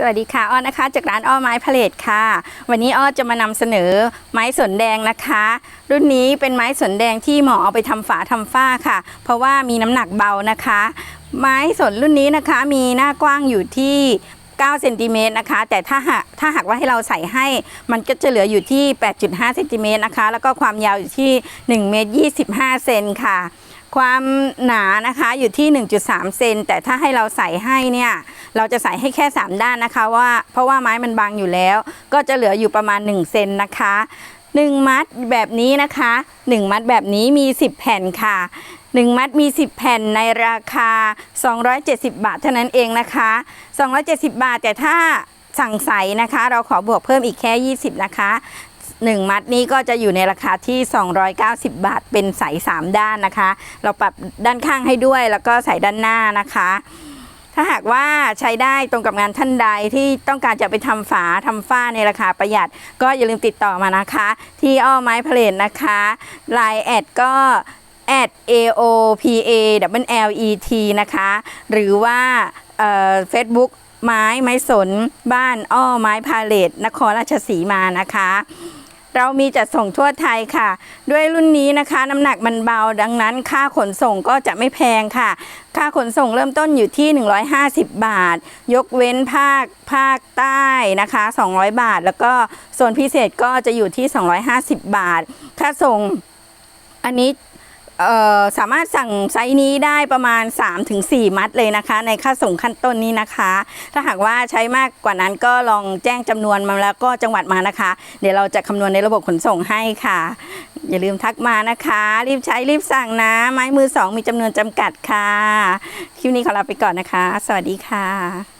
สวัสดีค่ะอ้อนะคะ จากร้านอ้อไม้พาเลทค่ะ วันนี้อ้อจะมานำเสนอไม้สนแดงนะคะ รุ่นนี้เป็นไม้สนแดงที่เหมาะเอาไปทำฝาทำฝ้าค่ะ เพราะว่ามีน้ำหนักเบานะคะ ไม้สนรุ่นนี้นะคะ มีหน้ากว้างอยู่ที่ 9 เซนติเมตรนะคะ แต่ถ้าหากถ้าหากว่าให้เราใส่ให้ มันก็จะเหลืออยู่ที่ 8.5 เซนติเมตรนะคะ แล้วก็ความยาวอยู่ที่1เมตร25 เซนค่ะ ความหนานะคะอยู่ที่ 1.3 เซนแต่ถ้าให้เราใส่ให้เนี่ย เราจะใส่ให้แค่ 3 ด้านนะคะว่าเพราะว่าไม้มันบางอยู่แล้ว ก็จะเหลืออยู่ประมาณ1เซนนะคะ1 มัดแบบนี้นะคะ 1 มัดแบบนี้มี 10 แผ่นค่ะ 1 มัดมี 10 แผ่นในราคา 270 บาทเท่านั้นเองนะคะ 270 บาทแต่ถ้าสั่งใส่นะคะ เราขอบวกเพิ่มอีกแค่ 20 นะคะ 1 มัดนี้ก็จะอยู่ในราคาที่ 290 บาทเป็นใส3ด้านนะคะ เราปรับด้านข้างให้ด้วยแล้วก็ใส่ด้านหน้านะคะ ถ้าหากว่าใช้ได้ตรงกับงานท่านใดที่ต้องการจะไปทำฝาทำฝ้าในราคาประหยัด ก็อย่าลืมติดต่อมานะคะ ที่อ้อไม้เพลนนะคะ Line แอดก็แอด AOPA W L E T นะคะ หรือว่าเฟซบุ๊กไม้ไม้สน บ้านอ้อไม้พาเลตนครราชสีมานะคะ เรามีจัดส่งทั่วไทยค่ะ ด้วยรุ่นนี้นะคะ น้ำหนักมันเบาดังนั้น ค่าขนส่งก็จะไม่แพงค่ะ ค่าขนส่งเริ่มต้นอยู่ที่ 150 บาท ยกเว้นภาคภาคใต้นะคะ 200 บาท แล้วก็โซนพิเศษก็จะอยู่ที่ 250 บาท ค่าส่งอันนี้ สามารถสั่งไซส์นี้ได้ประมาณ 3-4 มัดเลยนะคะ ในค่าส่งขั้นต้นนี้นะคะ ถ้าหากว่าใช้มากกว่านั้นก็ลองแจ้งจำนวนมาแล้วก็จังหวัดมานะคะ เดี๋ยวเราจะคำนวณในระบบขนส่งให้ค่ะ อย่าลืมทักมานะคะ รีบใช้รีบสั่งนะ ไม้มือสองมีจำนวนจำกัดค่ะ คลิปนี้ขอลาไปก่อนนะคะ สวัสดีค่ะ